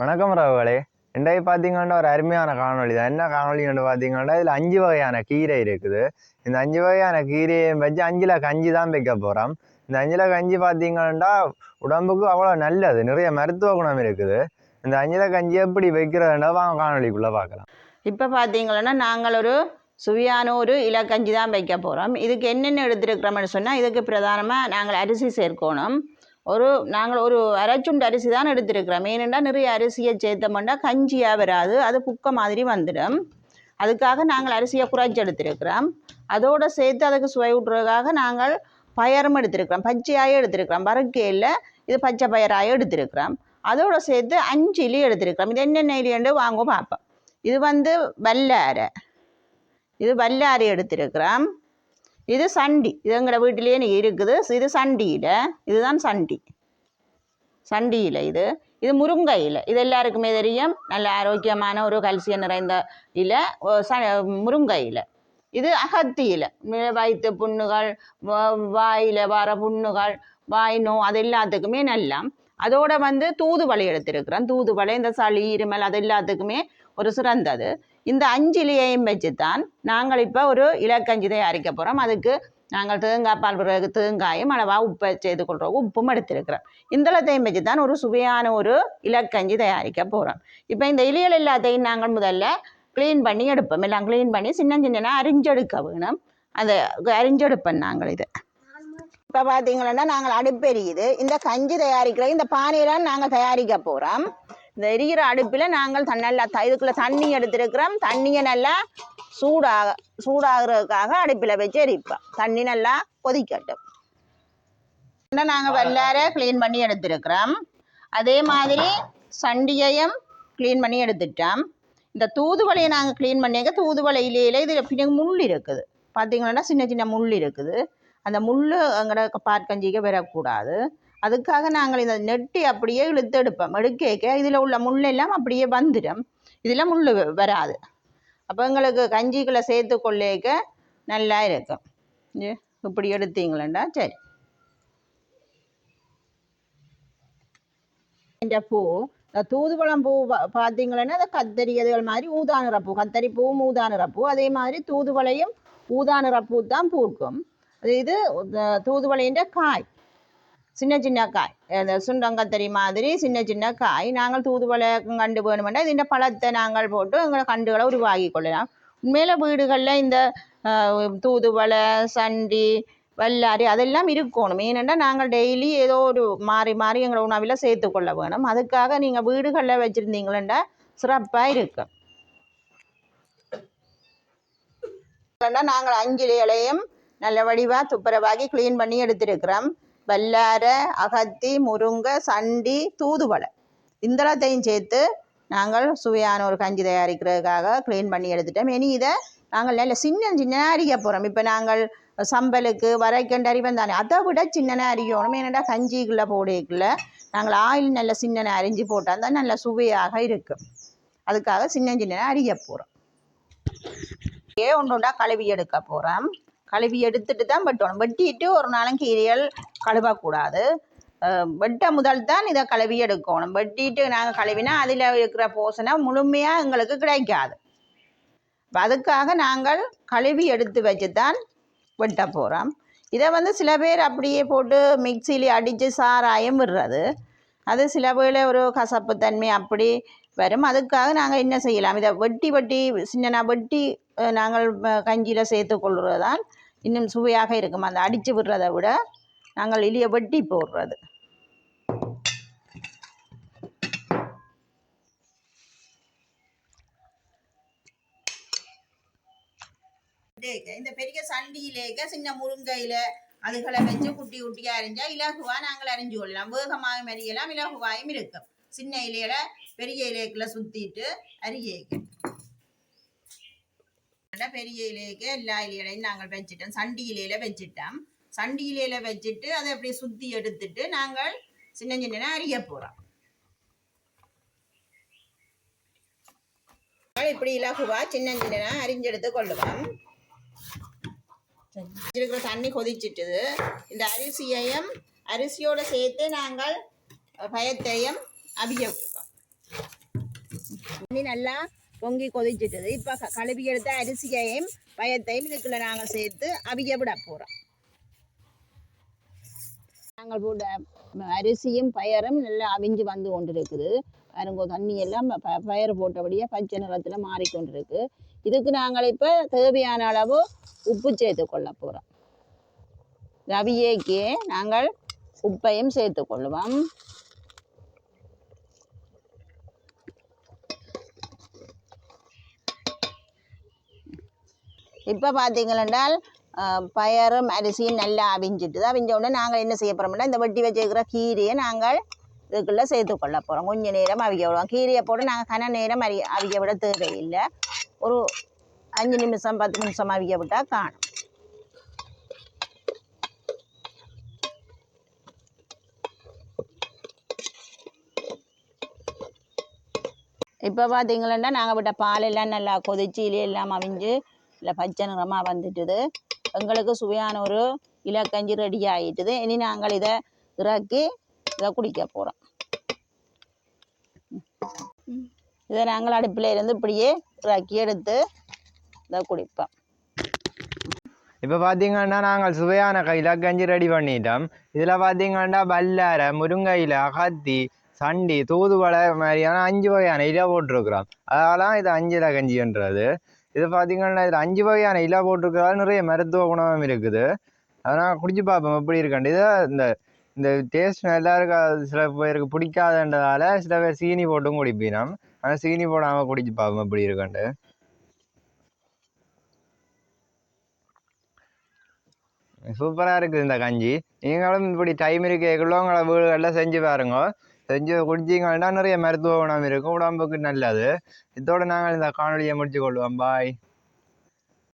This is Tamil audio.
வணக்கம் ராவுகளே ரெண்டாவது பார்த்தீங்கன்னா ஒரு அருமையான காணொளி தான். என்ன காணொலின்னு பார்த்தீங்கன்னா இதில் அஞ்சு வகையான கீரை இருக்குது. இந்த அஞ்சு வகையான கீரையை வச்சு அஞ்சில் கஞ்சி தான் வைக்க போகிறோம் இந்த அஞ்சில் கஞ்சி பார்த்தீங்கன்னா உடம்புக்கு அவ்வளோ நல்லது. நிறைய மருத்துவ குணம் இருக்குது. இந்த அஞ்சில கஞ்சி எப்படி வைக்கிறதுன்னா வாங்க காணொலிக்குள்ளே பார்க்கலாம். இப்போ பார்த்தீங்கன்னா நாங்கள் ஒரு சுவையான ஒரு இலக்கஞ்சி தான் வைக்க போகிறோம் இதுக்கு என்னென்ன எடுத்துருக்கிறோம்னு சொன்னால் இதுக்கு பிரதானமாக நாங்கள் அரிசி சேர்க்கணும். ஒரு நாங்கள் ஒரு அரைச்சுண்டு அரிசி தான் எடுத்திருக்கிறோம். ஏனென்றால் நிறைய அரிசியை சேர்த்தோம்னா கஞ்சியாக வராது. அது புக்க மாதிரி வந்துடும். அதுக்காக நாங்கள் அரிசியை குறைச்சி எடுத்திருக்கிறோம். அதோடு சேர்த்து அதுக்கு சுவை விட்றதுக்காக நாங்கள் பயரும் எடுத்திருக்கிறோம். பச்சையாக எடுத்திருக்கிறோம். வறுக்கையில் இது பச்சை பயிராக எடுத்திருக்கிறோம். அதோடு சேர்த்து அஞ்சு இலி எடுத்திருக்கிறோம். இது என்னென்ன இலியண்டு வாங்க பார்ப்போம். இது வந்து வல்லாரை இது வல்லாரை எடுத்திருக்கிறோம். இது சண்டி. இது எங்களோட வீட்டிலேயே இருக்குது. இது சண்டியில். இதுதான் சண்டி. சண்டியில் இது. இது முருங்கை இலை இது எல்லாருக்குமே தெரியும். நல்ல ஆரோக்கியமான ஒரு கல்சியம் நிறைந்த இலை. ச முருங்கை இலை இது அகத்தி இலை வயிற்று புண்ணுகள் வாயில் வர புண்ணுகள் வாய் நோ அது எல்லாத்துக்குமே நல்லா. அதோட வந்து தூதுவளை எடுத்திருக்கிறேன் தூதுவளை இந்த சளி இருமல் அது எல்லாத்துக்குமே ஒரு சிறந்தது இந்த அஞ்சு வச்சு தான் நாங்கள் இப்போ ஒரு இலக்கஞ்சி தயாரிக்க போகிறோம் அதுக்கு நாங்கள் தேங்காய் பால் பிறகு தேங்காயும் அளவாக உப்பை செய்து கொள்கிறோம் உப்பும் எடுத்திருக்கிறோம். இந்தளத்தையும் வச்சு தான் ஒரு சுவையான ஒரு இலக்கஞ்சி தயாரிக்க போகிறோம் இப்போ இந்த இலைகள் எல்லாத்தையும் நாங்கள் முதல்ல க்ளீன் பண்ணி எடுப்போம். எல்லாம் க்ளீன் பண்ணி சின்ன சின்ன அரிஞ்செடுக்க வேணும். அந்த அரிஞ்செடுப்போம் நாங்கள் இது. இப்போ பார்த்தீங்கன்னா நாங்கள் அடுப்பெரியுது. இந்த கஞ்சி தயாரிக்கிற இந்த பானையெல்லாம் நாங்கள் தயாரிக்க போகிறோம் இந்த எரிகிற அடுப்பில் நாங்கள் நல்லா த- தண்ணி எடுத்திருக்கிறோம். தண்ணியை நல்லா சூடாக சூடாகிறதுக்காக அடுப்பில் வச்சு எரிப்போம். தண்ணி நல்லா கொதிக்கட்டும். நாங்கள் வெள்ளார க்ளீன் பண்ணி எடுத்திருக்கிறோம். அதே மாதிரி சண்டியையும் க்ளீன் பண்ணி எடுத்துட்டோம். இந்த தூதுவளையை நாங்கள் க்ளீன் பண்ணியிருக்க தூதுவலையிலேயே இது இதில் பின்னாடி முள் இருக்குது. பார்த்தீங்கன்னா சின்ன சின்ன முள் இருக்குது. அந்த முள் எங்களோட பாற்கஞ்சிக்கு வரக்கூடாது அதுக்காக நாங்கள் இந்த நெட்டி அப்படியே இழுத்து எடுப்போம் எடுக்க. இதில் உள்ள முள்ளெல்லாம் அப்படியே வந்துடும். இதில் முள் வராது. அப்போ எங்களுக்கு கஞ்சிக்குள்ளே சேர்த்து கொள்ளேக்க நல்லா இருக்கும். இப்படி எடுத்தீங்களா சரி. இந்த பூ இந்த தூதுவளம் பூ பார்த்தீங்களன்னா பார்த்தீங்கன்னா கத்தரி அதுகள் மாதிரி ஊதா நிறப்பூ கத்தரி பூவும் ஊதா நிறப்பூ அதே மாதிரி தூதுவளையும் ஊதா நிறப்பூ தான் பூக்கும். இது தூதுவளையின்ற காய். சின்ன சின்ன காய் இந்த சுண்டங்கத்தரி மாதிரி சின்ன சின்ன காய் நாங்கள் தூதுவளை கண்டு வேணுமெண்டா இதுன்ற பழத்தை நாங்கள் போட்டு எங்களை கண்டுகளை உருவாக்கி கொள்ளலாம். உண்மையில வீடுகளில் இந்த தூதுவளை சண்டி வல்லாரி அதெல்லாம் இருக்கணும். ஏனென்றால் நாங்கள் டெய்லி ஏதோ ஒரு மாறி மாறி எங்களை உணவில் சேர்த்துக்கொள்ள வேணும். அதுக்காக நீங்கள் வீடுகளில் வச்சுருந்தீங்களா சிறப்பாக இருக்கும். நாங்கள் அஞ்சு இலையும் நல்ல வடிவாக துப்புரவாகி க்ளீன் பண்ணி எடுத்திருக்கிறோம். வல்லார அகத்தி முருங்கை சண்டி தூதுவளை. இந்தளத்தையும் சேர்த்து நாங்கள் சுவையான ஒரு கஞ்சி தயாரிக்கிறதுக்காக க்ளீன் பண்ணி எடுத்துட்டோம். இனி இதை நாங்கள் நல்ல சின்ன சின்ன அரிக்க போகிறோம் இப்போ நாங்கள் சம்பலுக்கு வரைக்கண்டு அரிவம் தானே அதை விட சின்ன அரிக்கணும் ஏன்னாடா கஞ்சிக்குள்ளே போடைக்குள்ள நாங்கள் ஆயில் நல்ல சின்ன அரிஞ்சு போட்டால் தான் நல்ல சுவையாக இருக்கும். அதுக்காக சின்ன சின்ன அரிக்க போகிறோம் ஏ ஒன்று ஒன்றா கழுவி எடுக்க போகிறோம் கழுவி எடுத்துட்டு தான் வெட்டணும். வெட்டிட்டு ஒரு நாளும் கீரைகள் கழுவக்கூடாது. வெட்ட முதல் தான் இதை கழுவி எடுக்கணும். வெட்டிட்டு நாங்கள் கழுவினா அதில் இருக்கிற போசனை முழுமையாக எங்களுக்கு கிடைக்காது. அதுக்காக நாங்கள் கழுவி எடுத்து வச்சு தான் வெட்ட போகிறோம் இதை வந்து சில பேர் அப்படியே போட்டு மிக்சியில் அடித்து சாராயம் விடுறது. அது சில பேர் ஒரு கசப்பு தன்மை அப்படி வரும். அதுக்காக நாங்கள் என்ன செய்யலாம்? இதை வெட்டி வெட்டி சின்னனா வெட்டி நாங்கள் கஞ்சியில் சேர்த்து கொள்வது தான் இன்னும் சுவையாக இருக்கும். அந்த அடித்து விடுறதை விட நாங்கள் இலிய வெட்டி போடுறது. இந்த பெரிய சண்டியிலேக்க சின்ன முருங்கையில அதுகளை வச்சு குட்டி குட்டியா அரிஞ்சா இலகுவா நாங்கள் அரிஞ்சு கொள்ளலாம். வேகமாக அரியலாம் இலகுவாயும் இருக்கும். சின்ன இலையில பெரிய இலைக்குள்ள சுத்திட்டு அரிக்க பெரிய இலைக்கு எல்லா இலைகளையும் நாங்கள் வச்சுட்டோம். சண்டி இலையில வச்சுட்டோம். சண்டி இலையில வச்சுட்டு அதை அப்படியே சுத்தி எடுத்துட்டு நாங்கள் சின்ன சின்ன அறிய போறோம். இப்படி இலகுவா சின்ன சின்ன அறிஞ்செடுத்து கொள்ளுவோம். இருக்கிற தண்ணி கொதிச்சிட்டுது. இந்த அரிசியையும் அரிசியோட சேர்த்து நாங்கள் பயத்தையும் அவிய தண்ணி நல்லா பொங்கி கொதிச்சிட்டது. இப்போ கழுவி எடுத்த அரிசியையும் பயத்தையும் இதுக்குள்ள நாங்கள் சேர்த்து அவிய விட போகிறோம் நாங்கள் போட்ட அரிசியும் பயரும் நல்லா அவிஞ்சு வந்து கொண்டு இருக்குது பாருங்க தண்ணி எல்லாம் ப- பயிர் போட்டபடியே பச்சை நிறத்தில் மாறிக்கொண்டிருக்கு இதுக்கு நாங்கள் இப்போ தேவையான அளவு உப்பு சேர்த்து கொள்ள போகிறோம் ரவியேக்கே நாங்கள் உப்பையும் சேர்த்து கொள்ளுவோம். இப்போ பார்த்தீங்களென்றால் பயரும் அரிசியும் நல்லா அவிஞ்சிட்டு அவிஞ்ச உடனே நாங்கள் என்ன செய்ய போகிறோம்னா இந்த வெட்டி வச்சிருக்கிற கீரையை நாங்கள் இதுக்குள்ளே சேர்த்து கொள்ள போகிறோம் கொஞ்ச நேரம் அவிக்க விடுவோம். கீரையை போட்டு நாங்கள் கன நேரம் அரி அவிக்க விட தேவையில்லை. ஒரு அஞ்சு நிமிஷம் பத்து நிமிஷம் அவிக்க விட்டால் காணும். இப்போ பார்த்தீங்களா நாங்கள் விட்ட பாலெல்லாம் நல்லா கொதிச்சு இலையெல்லாம் எல்லாம் அவிஞ்சு இல்லை பச்சை நிறமாக வந்துட்டுது. எங்களுக்கு சுவையான ஒரு இலக்கஞ்சி ரெடி ஆகிட்டுது இனி நாங்கள் இதை இறக்கி இதை குடிக்க போகிறோம் இதை நாங்கள் அடுப்பில் இருந்து இப்படியே இறக்கி எடுத்து இதை குடிப்போம். இப்போ பார்த்தீங்கன்னா நாங்கள் சுவையான கையில் கஞ்சி ரெடி பண்ணிட்டோம். இதில் பார்த்தீங்கன்னா வல்லாரை முருங்கையில் அகத்தி சண்டி தூதுவளை மாதிரியான அஞ்சு வகையான இலை போட்டிருக்கிறோம். அதெல்லாம் இது அஞ்சு இலை கஞ்சின்றது இது பார்த்தீங்கன்னா இதில் அஞ்சு வகையான இலை போட்டிருக்கிறதால நிறைய மருத்துவ குணமும் இருக்குது. அதனால் குடிச்சு பார்ப்போம் எப்படி இருக்கேன் இது இந்த இந்த டேஸ்ட் நல்லா இருக்கா சில பேருக்கு பிடிக்காதுன்றதால சில பேர் சீனி போட்டும் குடிப்பினோம் ஆனால் சீனி போடாமல் குடிச்சு பார்ப்போம் எப்படி இருக்காண்டு சூப்பராக இருக்குது இந்த கஞ்சி. நீங்களும் இப்படி டைம் இருக்கக்குள்ள உங்களை வீடுகளில் செஞ்சு பாருங்க. செஞ்சு குடிச்சிங்கன்னா நிறைய மருத்துவ குணம் இருக்கும். உடம்புக்கு நல்லது. இதோட நாங்கள் இந்த காணொலியை முடித்து கொள்வோம். பாய்